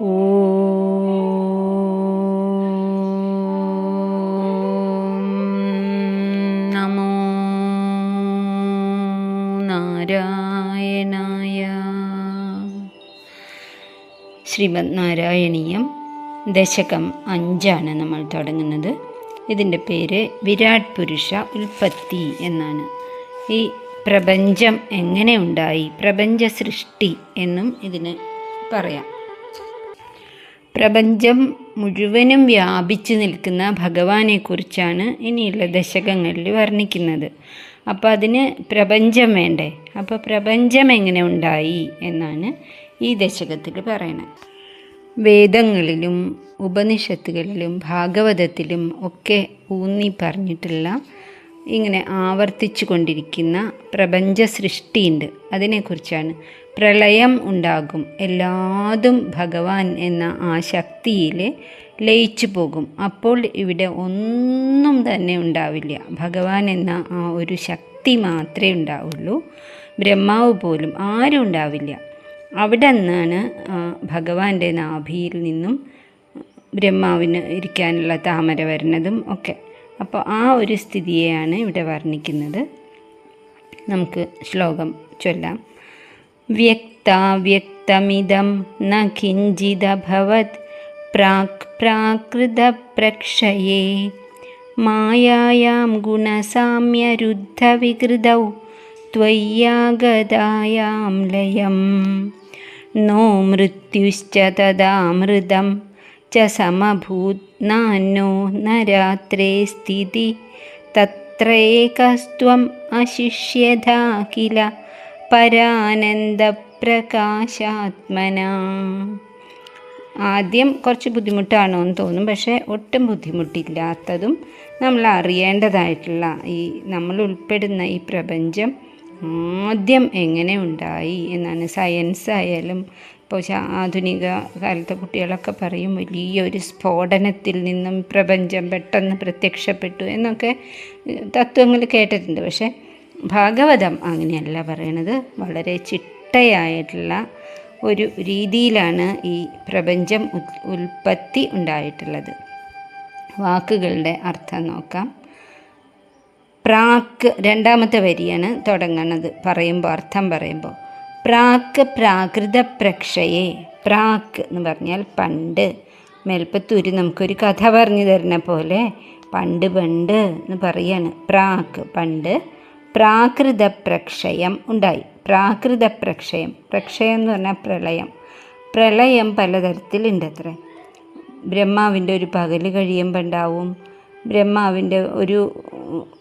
നമോ നാരായണായ ശ്രീമദ് നാരായണീയം ദശകം അഞ്ചാണ് നമ്മൾ തുടങ്ങുന്നത്. ഇതിന്റെ പേര് വിരാട് പുരുഷ ഉൽപ്പത്തി എന്നാണ്. ഈ പ്രപഞ്ചം എങ്ങനെ ഉണ്ടായി? പ്രപഞ്ച സൃഷ്ടി എന്നും ഇതിന് പറയാം. പ്രപഞ്ചം മുഴുവനും വ്യാപിച്ചു നിൽക്കുന്ന ഭഗവാനെക്കുറിച്ചാണ് ഇനിയുള്ള ദശകങ്ങളിൽ വർണിക്കുന്നത്. അപ്പോൾ അതിന് പ്രപഞ്ചം വേണ്ടേ? അപ്പോൾ പ്രപഞ്ചം എങ്ങനെ ഉണ്ടായി എന്നാണ് ഈ ദശകത്തിൽ പറയുന്നത് വേദങ്ങളിലും ഉപനിഷത്തുകളിലും ഭാഗവതത്തിലും ഒക്കെ ഊന്നി പറഞ്ഞിട്ടുള്ള ഇങ്ങനെ ആവർത്തിച്ചു കൊണ്ടിരിക്കുന്ന പ്രപഞ്ച സൃഷ്ടിയുണ്ട് അതിനെക്കുറിച്ചാണ് പ്രളയം ഉണ്ടാകും. എല്ലാതും ഭഗവാൻ എന്ന ആ ശക്തിയിൽ ലയിച്ചു പോകും. അപ്പോൾ ഇവിടെ ഒന്നും തന്നെ ഉണ്ടാവില്ല. ഭഗവാൻ എന്ന ആ ഒരു ശക്തി മാത്രമേ ഉണ്ടാവുള്ളൂ. ബ്രഹ്മാവ് പോലും ആരും ഉണ്ടാവില്ല. അവിടെ നിന്നാണ് ഭഗവാന്റെ നാഭിയിൽ നിന്നും ബ്രഹ്മാവിന് ഇരിക്കാനുള്ള താമര വരുന്നതും ഒക്കെ. അപ്പോൾ ആ ഒരു സ്ഥിതിയെയാണ് ഇവിടെ വർണ്ണിക്കുന്നത് നമുക്ക് ശ്ലോകം ചൊല്ലാം വ്യക്താവ്യക്തമിതം ന കിഞ്ചിദഭവത് പ്രാക് പ്രാകൃതപ്രക്ഷയേ മായായാം ഗുണസാമ്യരുദ്ധവികൃതൗ त्वय्यागदायां लयं नो मृत्युश्च तदामृतं च समभूत् नान्नो न रात्रे स्थिति तत्रैकस्त्वम् अशिष्यधा किल പരാനന്ദപ്രകാശാത്മന ആദ്യം കുറച്ച് ബുദ്ധിമുട്ടാണോ എന്ന് തോന്നും പക്ഷേ ഒട്ടും ബുദ്ധിമുട്ടില്ലാത്തതും നമ്മൾ അറിയേണ്ടതായിട്ടുള്ള ഈ നമ്മൾ ഉൾപ്പെടുന്ന ഈ പ്രപഞ്ചം ആദ്യം എങ്ങനെ ഉണ്ടായി എന്നാണ് സയൻസ് ആയാലും ഇപ്പോൾ ആധുനിക കാലത്തെ കുട്ടികളൊക്കെ പറയും വലിയൊരു സ്ഫോടനത്തിൽ നിന്നും പ്രപഞ്ചം പെട്ടെന്ന് പ്രത്യക്ഷപ്പെട്ടു എന്നൊക്കെ തത്വങ്ങൾ കേട്ടിട്ടുണ്ട്. പക്ഷേ ഭാഗവതം അങ്ങനെയല്ല പറയണത്. വളരെ ചിട്ടയായിട്ടുള്ള ഒരു രീതിയിലാണ് ഈ പ്രപഞ്ചം ഉൽപ്പത്തി ഉണ്ടായിട്ടുള്ളത്. വാക്കുകളുടെ അർത്ഥം നോക്കാം. പ്രാക്ക് രണ്ടാമത്തെ വരിയാണ് തുടങ്ങുന്നത് പറയുമ്പോൾ അർത്ഥം പറയുമ്പോൾ. പ്രാക്ക് പ്രാകൃത പ്രക്ഷയെ പ്രാക്ക് എന്ന് പറഞ്ഞാൽ പണ്ട്. മേൽപ്പത്തൂര് നമുക്കൊരു കഥ പറഞ്ഞു തരുന്ന പോലെ പണ്ട് പണ്ട് എന്ന് പറയാണ്. പ്രാക്ക് പണ്ട് പ്രാകൃത പ്രക്ഷയം ഉണ്ടായി. പ്രാകൃത പ്രക്ഷയം പ്രക്ഷയം എന്ന് പറഞ്ഞാൽ പ്രളയം. പ്രളയം പലതരത്തിലുണ്ട് അത്ര. ബ്രഹ്മാവിന്റെ ഒരു പകൽ കഴിയുമ്പോൾ ഉണ്ടാവും. ബ്രഹ്മാവിന്റെ ഒരു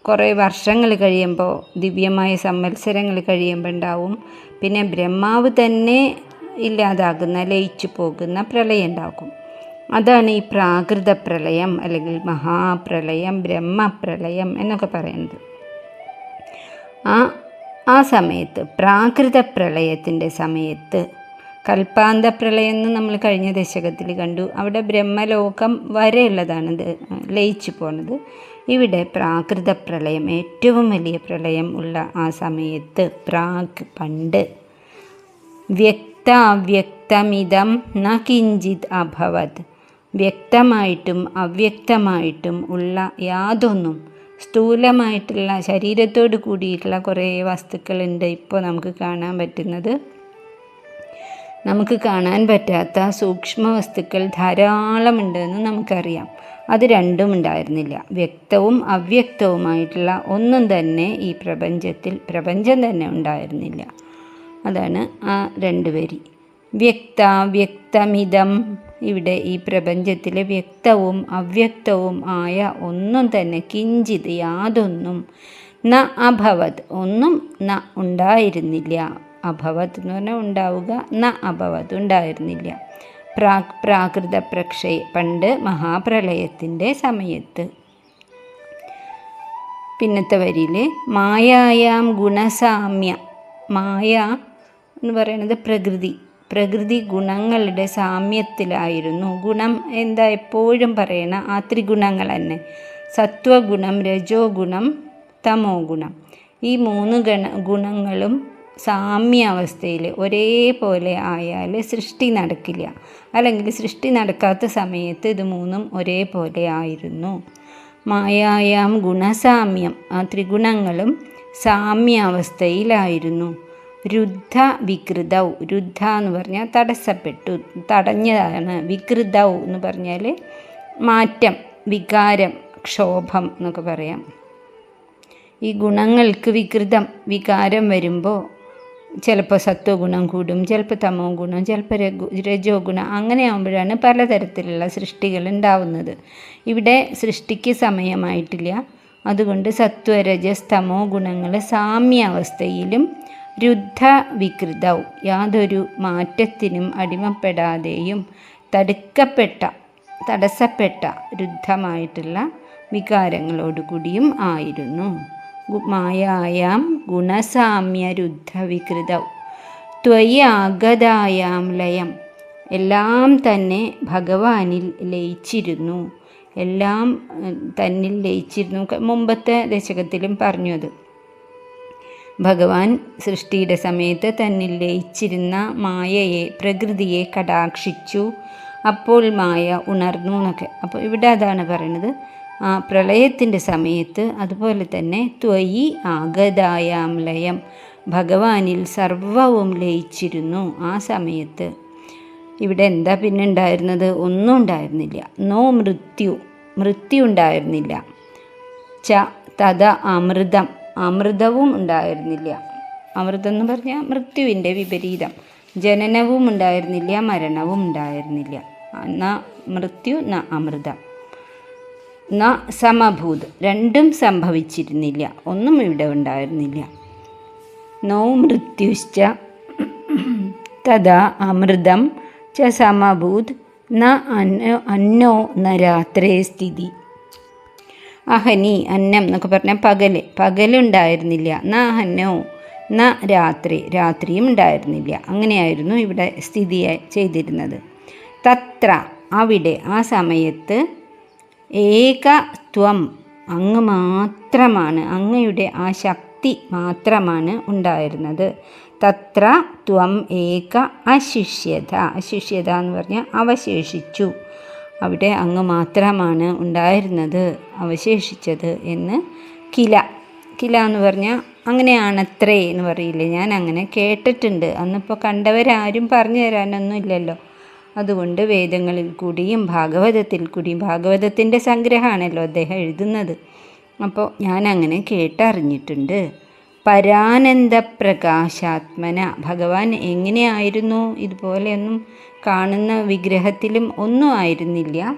കുറേ വർഷങ്ങൾ കഴിയുമ്പോൾ ദിവ്യമായ സംവത്സരങ്ങൾ കഴിയുമ്പോൾ ഉണ്ടാവും. പിന്നെ ബ്രഹ്മാവ് തന്നെ ഇല്ലാതാകുന്ന ലയിച്ചു പോകുന്ന പ്രളയം ഉണ്ടാകും അതാണ് ഈ പ്രാകൃത പ്രളയം അല്ലെങ്കിൽ മഹാപ്രളയം ബ്രഹ്മപ്രളയം എന്നൊക്കെ പറയുന്നത്. ആ ആ സമയത്ത് പ്രാകൃത പ്രളയത്തിന്റെ സമയത്ത് കൽപ്പാന്ത പ്രളയം എന്ന് നമ്മൾ കഴിഞ്ഞ ദശകത്തിൽ കണ്ടു. അവിടെ ബ്രഹ്മലോകം വരെയുള്ളതാണ് ലയിച്ചു പോണത്. ഇവിടെ പ്രാകൃത പ്രളയം ഏറ്റവും വലിയ പ്രളയം ഉള്ള ആ സമയത്ത് പ്രാഗ് പണ്ട് വ്യക്താവ്യക്തമിതം ന കിഞ്ചിത് അഭവത്. വ്യക്തമായിട്ടും അവ്യക്തമായിട്ടും ഉള്ള യാതൊന്നും സ്ഥൂലമായിട്ടുള്ള ശരീരത്തോട് കൂടിയിട്ടുള്ള കുറേ വസ്തുക്കളുണ്ട് ഇപ്പോൾ നമുക്ക് കാണാൻ പറ്റുന്നത്. നമുക്ക് കാണാൻ പറ്റാത്ത സൂക്ഷ്മ വസ്തുക്കൾ ധാരാളമുണ്ടെന്ന് നമുക്കറിയാം. അത് രണ്ടും ഉണ്ടായിരുന്നില്ല. വ്യക്തവും അവ്യക്തവുമായിട്ടുള്ള ഒന്നും തന്നെ ഈ പ്രപഞ്ചത്തിൽ പ്രപഞ്ചം തന്നെ ഉണ്ടായിരുന്നില്ല. അതാണ് ആ രണ്ട് വരി. വ്യക്ത വ്യക്തമിതം ഇവിടെ ഈ പ്രപഞ്ചത്തിലെ വ്യക്തവും അവ്യക്തവും ആയ ഒന്നും തന്നെ കിഞ്ചിത് യാതൊന്നും ന അഭവത്. ഒന്നും ന ഉണ്ടായിരുന്നില്ല. അഭവത് എന്ന് പറഞ്ഞാൽ ഉണ്ടാവുക ന അഭവത് ഉണ്ടായിരുന്നില്ല. പ്രാ പ്രാകൃത പ്രക്ഷയ പണ്ട് മഹാപ്രളയത്തിന്റെ സമയത്ത്. പിന്നത്തെ വരിയിൽ മായായാം ഗുണസാമ്യ മായ എന്ന് പറയുന്നത് പ്രകൃതി പ്രകൃതി ഗുണങ്ങളുടെ സാമ്യത്തിലായിരുന്നു. ഗുണം എന്താ എപ്പോഴും പറയണ ആ ത്രിഗുണങ്ങൾ തന്നെ. സത്വഗുണം രജോ ഗുണം തമോ ഗുണം ഈ മൂന്ന് ഗണ ഗുണങ്ങളും സാമ്യാവസ്ഥയിൽ ഒരേപോലെ ആയാൽ സൃഷ്ടി നടക്കില്ല. അല്ലെങ്കിൽ സൃഷ്ടി നടക്കാത്ത സമയത്ത് ഇത് മൂന്നും ഒരേപോലെ ആയിരുന്നു. മായായാം ഗുണസാമ്യം. ആ ത്രിഗുണങ്ങളും സാമ്യാവസ്ഥയിലായിരുന്നു. രുദ്ധ വികൃതൗ രുദ്ധ എന്ന് പറഞ്ഞാൽ തടസ്സപ്പെട്ടു. തടഞ്ഞതാണ്. വികൃതൗ എന്ന് പറഞ്ഞാൽ മാറ്റം വികാരം ക്ഷോഭം എന്നൊക്കെ പറയാം. ഈ ഗുണങ്ങൾക്ക് വികൃതം വികാരം വരുമ്പോൾ ചിലപ്പോൾ സത്വഗുണം കൂടും ചിലപ്പോൾ തമോ ഗുണം ചിലപ്പോൾ രഘു രജോ ഗുണം അങ്ങനെ ആകുമ്പോഴാണ് പലതരത്തിലുള്ള സൃഷ്ടികൾ ഉണ്ടാവുന്നത്. ഇവിടെ സൃഷ്ടിക്ക് സമയമായിട്ടില്ല. അതുകൊണ്ട് സത്വരജസ് തമോ ഗുണങ്ങൾ സാമ്യാവസ്ഥയിലും രുദ്ധ വികൃതവും യാതൊരു മാറ്റത്തിനും അടിമപ്പെടാതെയും തടുക്കപ്പെട്ട തടസ്സപ്പെട്ട രുദ്ധമായിട്ടുള്ള വികാരങ്ങളോടുകൂടിയും ആയിരുന്നു. മായായാം ഗുണസാമ്യരുദ്ധ വികൃതൗ ത്വയാഗതായാം ലയം എല്ലാം തന്നെ ഭഗവാനിൽ ലയിച്ചിരുന്നു. എല്ലാം തന്നിൽ ലയിച്ചിരുന്നു. മുമ്പത്തെ ദശകത്തിലും പറഞ്ഞു അത്. ഭഗവാൻ സൃഷ്ടിയുടെ സമയത്ത് തന്നിൽ ലയിച്ചിരുന്ന മായയെ പ്രകൃതിയെ കടാക്ഷിച്ചു. അപ്പോൾ മായ ഉണർന്നു എന്നൊക്കെ. അപ്പോൾ ഇവിടെ അതാണ് പറയുന്നത്. പ്രളയത്തിന്റെ സമയത്ത് അതുപോലെ തന്നെ ത്വയി ആഗതായാം ലയം ഭഗവാനിൽ സർവവും ലയിച്ചിരുന്നു ആ സമയത്ത്. ഇവിടെ എന്താ പിന്നെ ഉണ്ടായിരുന്നത്? ഒന്നും ഉണ്ടായിരുന്നില്ല. നോ മൃത്യു. മൃത്യു ഉണ്ടായിരുന്നില്ല. ച തഥ അമൃതം. അമൃതവും ഉണ്ടായിരുന്നില്ല. അമൃതം എന്ന് പറഞ്ഞാൽ മൃത്യുവിന്റെ വിപരീതം. ജനനവും ഉണ്ടായിരുന്നില്ല മരണവും ഉണ്ടായിരുന്നില്ല. ന മൃത്യു ന അമൃതം. ന സമഭൂത്. രണ്ടും സംഭവിച്ചിരുന്നില്ല. ഒന്നും ഇവിടെ ഉണ്ടായിരുന്നില്ല. നോ മൃത്യുശ്ച തഥാ അമൃതം ച സമഭൂത്. ന അന്നോ അന്നോ ന രാത്രേ സ്ഥിതി. അഹനി അന്നം എന്നൊക്കെ പറഞ്ഞാൽ പകൽ. പകലുണ്ടായിരുന്നില്ല. ന അന്നോ ന രാത്രി. രാത്രിയും ഉണ്ടായിരുന്നില്ല. അങ്ങനെയായിരുന്നു ഇവിടെ സ്ഥിതി ചെയ്തിരുന്നത്. തത്ര അവിടെ ആ സമയത്ത് ഏകത്വം അങ്ങ് മാത്രമാണ് അങ്ങയുടെ ആ ശക്തി മാത്രമാണ് ഉണ്ടായിരുന്നത്. തത്ര ത്വം ഏക അശിഷ്യത. അശിഷ്യത എന്ന് പറഞ്ഞാൽ അവശേഷിച്ചു. അവിടെ അങ്ങ് മാത്രമാണ് ഉണ്ടായിരുന്നത് അവശേഷിച്ചത് എന്ന് കില. കില എന്ന് പറഞ്ഞാൽ അങ്ങനെയാണത്രേ എന്ന് പറയില്ലേ? ഞാൻ അങ്ങനെ കേട്ടിട്ടുണ്ട്. അന്നിപ്പോൾ കണ്ടവരാരും പറഞ്ഞു തരാനൊന്നും ഇല്ലല്ലോ അതുകൊണ്ട് വേദങ്ങളിൽ കൂടിയും ഭാഗവതത്തിൽ കൂടിയും ഭാഗവതത്തിന്റെ സംഗ്രഹമാണല്ലോ അദ്ദേഹം എഴുതുന്നത്. അപ്പോൾ ഞാൻ അങ്ങനെ കേട്ടറിഞ്ഞിട്ടുണ്ട്. പരാനന്ദ പ്രകാശാത്മന. ഭഗവാൻ എങ്ങനെയായിരുന്നു ഇതുപോലെയൊന്നും കാണുന്ന വിഗ്രഹത്തിലും ഒന്നും ആയിരുന്നില്ല.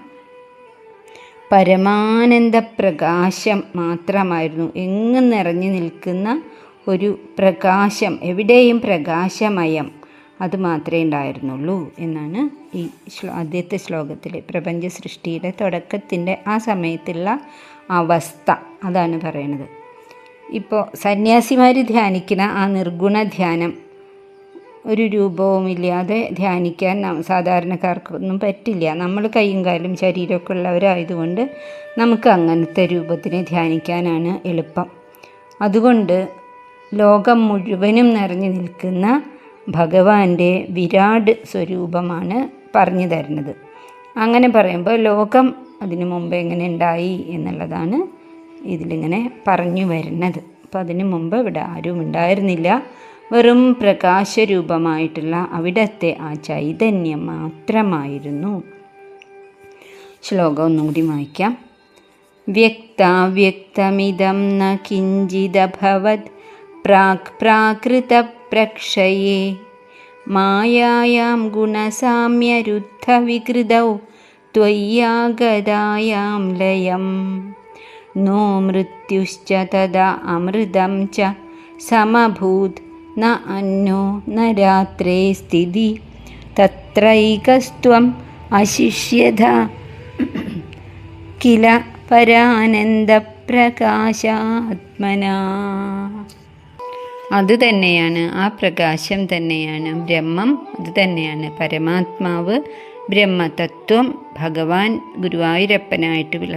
പരമാനന്ദ പ്രകാശം മാത്രമായിരുന്നു എങ്ങും നിറഞ്ഞു നിൽക്കുന്ന ഒരു പ്രകാശം. എവിടെയും പ്രകാശമയം. അത് മാത്രമേ ഉണ്ടായിരുന്നുള്ളൂ എന്നാണ് ഈ ശ്ലോ ആദ്യത്തെ ശ്ലോകത്തിൽ പ്രപഞ്ച സൃഷ്ടിയുടെ തുടക്കത്തിന്റെ ആ സമയത്തുള്ള അവസ്ഥ. അതാണ് പറയണത്. ഇപ്പോൾ സന്യാസിമാർ ധ്യാനിക്കുന്ന ആ നിർഗുണ ധ്യാനം ഒരു രൂപവുമില്ലാതെ ധ്യാനിക്കാൻ സാധാരണക്കാർക്കൊന്നും പറ്റില്ല. നമ്മൾ കൈയും കാലും ശരീരമൊക്കെ ഉള്ളവരായതുകൊണ്ട് നമുക്ക് അങ്ങനത്തെ രൂപത്തിനെ ധ്യാനിക്കാനാണ് എളുപ്പം. അതുകൊണ്ട് ലോകം മുഴുവനും നിറഞ്ഞു നിൽക്കുന്ന ഭഗവാന്റെ വിരാട് സ്വരൂപമാണ് പറഞ്ഞു തരുന്നത്. അങ്ങനെ പറയുമ്പോൾ ലോകം അതിനു മുമ്പ് എങ്ങനെ ഉണ്ടായി എന്നുള്ളതാണ് ഇതിലിങ്ങനെ പറഞ്ഞു വരുന്നത്. അപ്പോൾ അതിനു മുമ്പ് ഇവിടെ ആരും ഉണ്ടായിരുന്നില്ല. വെറും പ്രകാശരൂപമായിട്ടുള്ള അവിടത്തെ ആ ചൈതന്യം മാത്രമായിരുന്നു. ശ്ലോകം ഒന്നും കൂടി വായിക്കാം. വ്യക്താവ്യക്തമിതം ന കിഞ്ചിദഭവത് പ്രാക് प्रक्षये मायायां गुणसाम्यरुद्धविकृतौ त्वय्यागदायां लयं नो मृत्युश्च तदा अमृतं च समभूत् न अन्यो न रात्रे स्थिति तत्रैकस्त्वम् अशिष्यथ किल परानन्दप्रकाशात्मना അത് തന്നെയാണ്. ആ പ്രകാശം തന്നെയാണ്. ബ്രഹ്മം അതുതന്നെയാണ് പരമാത്മാവ് ബ്രഹ്മതത്വം ഭഗവാൻ ഗുരുവായൂരപ്പനായിട്ട് വിള